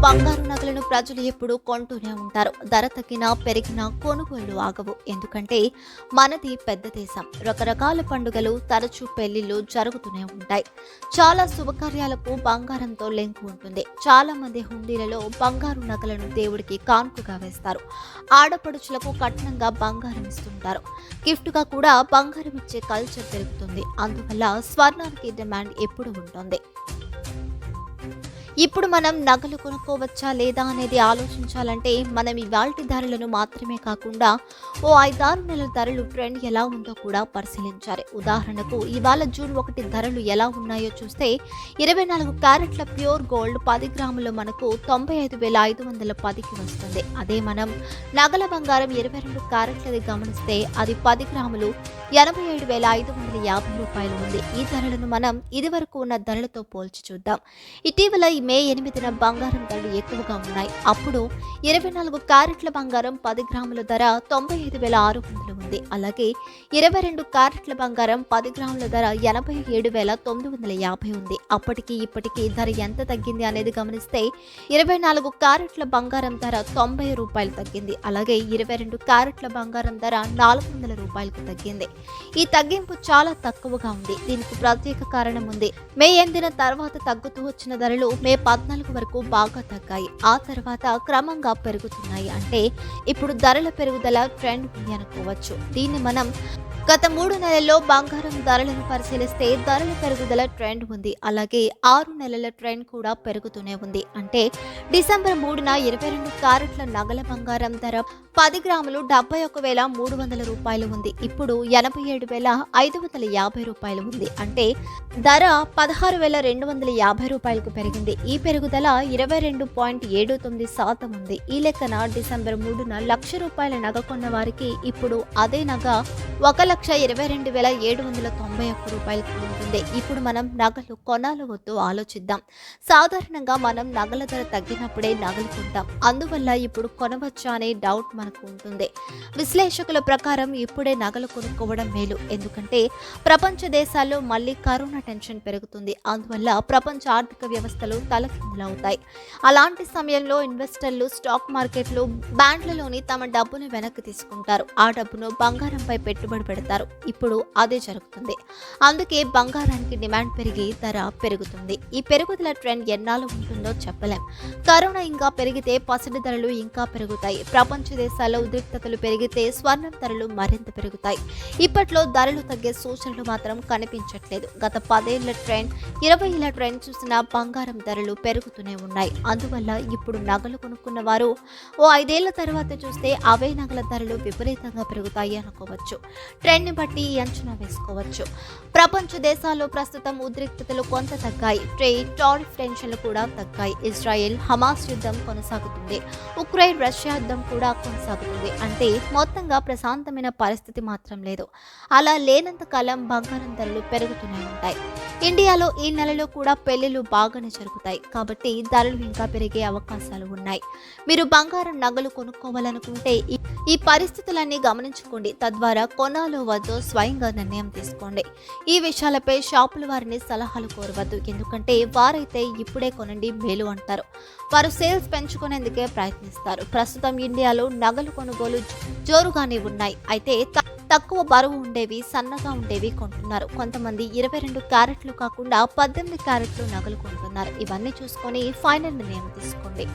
బంగారు నగలను ప్రజలు ఎప్పుడూ కొంటూనే ఉంటారు. ధర తగ్గినా పెరిగినా కొనుగోళ్ళు ఆగవు. ఎందుకంటే మనది పెద్ద దేశం. రకరకాల పండుగలు తరచూ పెళ్ళిళ్ళు జరుగుతూనే ఉంటాయి. చాలా శుభకార్యాలకు బంగారంతో లింక్ ఉంటుంది. చాలా మంది హుండీలలో బంగారు నగలను దేవుడికి కానుకగా వేస్తారు. ఆడపడుచులకు కఠినంగా బంగారం ఇస్తుంటారు. గిఫ్ట్గా కూడా బంగారం ఇచ్చే కల్చర్ పెరుగుతుంది. అందువల్ల స్వర్ణానికి డిమాండ్ ఎప్పుడు ఉంటుంది. ఇప్పుడు మనం నగలు కొనుక్కోవచ్చా లేదా అనేది ఆలోచించాలంటే మనం ఇవాల్టి ధరలను మాత్రమే కాకుండా ఓ ఐదారు నెలల ధరలు ట్రెండ్ ఎలా ఉందో కూడా పరిశీలించాలి. ఉదాహరణకు ఇవాళ జూన్ ఒకటి ధరలు ఎలా ఉన్నాయో చూస్తే ఇరవై నాలుగు క్యారెట్ల ప్యూర్ గోల్డ్ పది గ్రాములు మనకు తొంభై ఐదు వేల ఐదు వందల పదికి వస్తుంది. అదే మనం నగల బంగారం ఇరవై రెండు క్యారెట్లది గమనిస్తే అది పది గ్రాములు ఎనభై ఏడు వేల ఐదు వందల యాభై రూపాయలు ఉంది. ఈ ధరలను మనం ఇదివరకు ఉన్న ధరలతో పోల్చి చూద్దాం. ఇటీవల ఈ మే ఎనిమిదిన బంగారం ధరలు ఎక్కువగా ఉన్నాయి. అప్పుడు ఇరవై నాలుగు క్యారెట్ల బంగారం పది గ్రాముల ధర తొంభై ఐదు వేల ఆరు వందల ఉంది. అలాగే ఇరవై రెండు క్యారెట్ల బంగారం పది గ్రాముల ధర ఎనభై ఏడు వేల తొమ్మిది వందల యాభై ఉంది. అప్పటికి ఇప్పటికీ ధర ఎంత తగ్గింది అనేది గమనిస్తే ఇరవై నాలుగు క్యారెట్ల బంగారం ధర తొంభై రూపాయలు తగ్గింది. అలాగే ఇరవై రెండు క్యారెట్ల బంగారం ధర నాలుగు వందల రూపాయలకు తగ్గింది. ఈ తగ్గింపు చాలా తక్కువగా ఉంది. దీనికి ప్రత్యేక కారణం ఉంది. మే ఎనిమిదిన తర్వాత తగ్గుతూ వచ్చిన ధరలు మే పద్నాలుగు వరకు బాగా తగ్గాయి. ఆ తర్వాత క్రమంగా పెరుగుతున్నాయి. అంటే ఇప్పుడు ధరల పెరుగుదల ట్రెండ్ ఉంది అనుకోవచ్చు దీన్ని మనం గత మూడు నెలల్లో బంగారం ధరలను పరిశీలిస్తే ధరల పెరుగుదల ట్రెండ్ ఉంది. అలాగే ఆరు నెలల ట్రెండ్ కూడా పెరుగుతూనే ఉంది. అంటే డిసెంబర్ మూడున ఇరవై రెండు క్యారెట్ల నగల బంగారం ధర పది గ్రాములు డెబ్బై ఒక వేల మూడు వందల రూపాయలు ఉంది. ఇప్పుడు ఎనభై ఏడు వేల ఐదు వందల యాభై రూపాయలు ఉంది. అంటే ధర పదహారు వేల రెండు వందల యాభై రూపాయలకు పెరిగింది. ఈ పెరుగుదల ఇరవై రెండు పాయింట్ ఏడు తొమ్మిది శాతం ఉంది. ఈ లెక్కన డిసెంబర్ మూడున లక్ష రూపాయల నగ కొన్న వారికి ఇప్పుడు అదే నగ ఒక లక్ష ఇరవై రెండు వేల ఏడు వందల తొంభై ఒక్క రూపాయలకు ఉంటుంది. ఇప్పుడు మనం నగలు కొనాలో వద్దు ఆలోచిద్దాం. సాధారణంగా మనం నగల ధర తగ్గినప్పుడే నగలు కొంటాం. అందువల్ల ఇప్పుడు కొనవచ్చా అనే డౌట్ మనకు ఉంటుంది. విశ్లేషకుల ప్రకారం ఇప్పుడే నగలు కొనుక్కోవడం మేలు. ఎందుకంటే ప్రపంచ దేశాల్లో మళ్ళీ కరోనా టెన్షన్ పెరుగుతుంది. అందువల్ల ప్రపంచ ఆర్థిక వ్యవస్థలు తలకిందులవుతాయి అలాంటి సమయంలో ఇన్వెస్టర్లు స్టాక్ మార్కెట్లు బ్యాంకులలోని తమ డబ్బును వెనక్కి తీసుకుంటారు. ఆ డబ్బును బంగారంపై పెట్టుబడి పెడతారు. ఇప్పుడు అదే జరుగుతుంది. అందుకే బంగారానికి డిమాండ్ పెరిగి ధర పెరుగుతుంది. ఈ పెరుగుదల ట్రెండ్ ఎన్నాళ్ళు ఉంటుందో చెప్పలేం. కరోనా ఇంకా పెరిగితే పసిడి ధరలు ఇంకా పెరుగుతాయి. ప్రపంచ దేశాల్లో ఉద్రిక్తతలు పెరిగితే స్వర్ణం ధరలు మరింత పెరుగుతాయి. ఇప్పట్లో ధరలు తగ్గే సూచనలు మాత్రం కనిపించట్లేదు. గత పదేళ్ళ ట్రెండ్ ఇరవై ఏళ్ళ ట్రెండ్ చూసిన బంగారం ధరలు పెరుగుతూనే ఉన్నాయి. అందువల్ల ఇప్పుడు నగలు కొనుక్కున్న వారు ఓ ఐదేళ్ళ తర్వాత చూస్తే అవే నగల ధరలు విపరీతంగా పెరుగుతాయి. అనుకోవచ్చు ట్రెండ్ని బట్టి అంచనా వేసుకోవచ్చు. ప్రపంచ దేశాల్లో ప్రస్తుతం ఉద్రిక్తతలు కొంత తగ్గాయి. ట్రేడ్ టారిఫ్ టెన్షన్లు కూడా తగ్గాయి. ఇజ్రాయెల్ హమాస్ యుద్ధం కొనసాగుతుంది. ఉక్రెయిన్ రష్యా యుద్ధం కూడా కొనసాగుతుంది. అంటే మొత్తంగా ప్రశాంతమైన పరిస్థితి మాత్రం లేదు. అలా లేనంత కాలం బంగారం ధరలు పెరుగుతూనే ఉంటాయి. ఇండియాలో ఈ నెలలో కూడా పెళ్ళిళ్ళు బాగానే జరుగుతాయి. కాబట్టి ధరలు ఇంకా పెరిగే అవకాశాలు ఉన్నాయి. మీరు బంగారం నగలు కొనుక్కోవాలనుకుంటే ఈ- పరిస్థితులన్నీ గమనించ గమనించుకోండి తద్వారా కొనాలో వద్దో స్వయంగా నిర్ణయం తీసుకోండి. ఈ విషయాలపై షాపుల వారిని సలహాలు కోరవద్దు. ఎందుకంటే వారైతే ఇప్పుడే కొనండి మేలు అంటారు. వారు సేల్స్ పెంచుకునేందుకే ప్రయత్నిస్తారు. ప్రస్తుతం ఇండియాలో నగలు కొనుగోలు జోరుగానే ఉన్నాయి. అయితే త- తక్కువ బరువు ఉండేవి సన్నగా ఉండేవి కొంటున్నారు. కొంతమంది ఇరవై రెండు క్యారెట్లు కాకుండా పద్దెనిమిది క్యారెట్లు నగలు కొంటున్నారు. ఇవన్నీ చూసుకొని ఫైనల్ నిర్ణయం తీసుకోండి.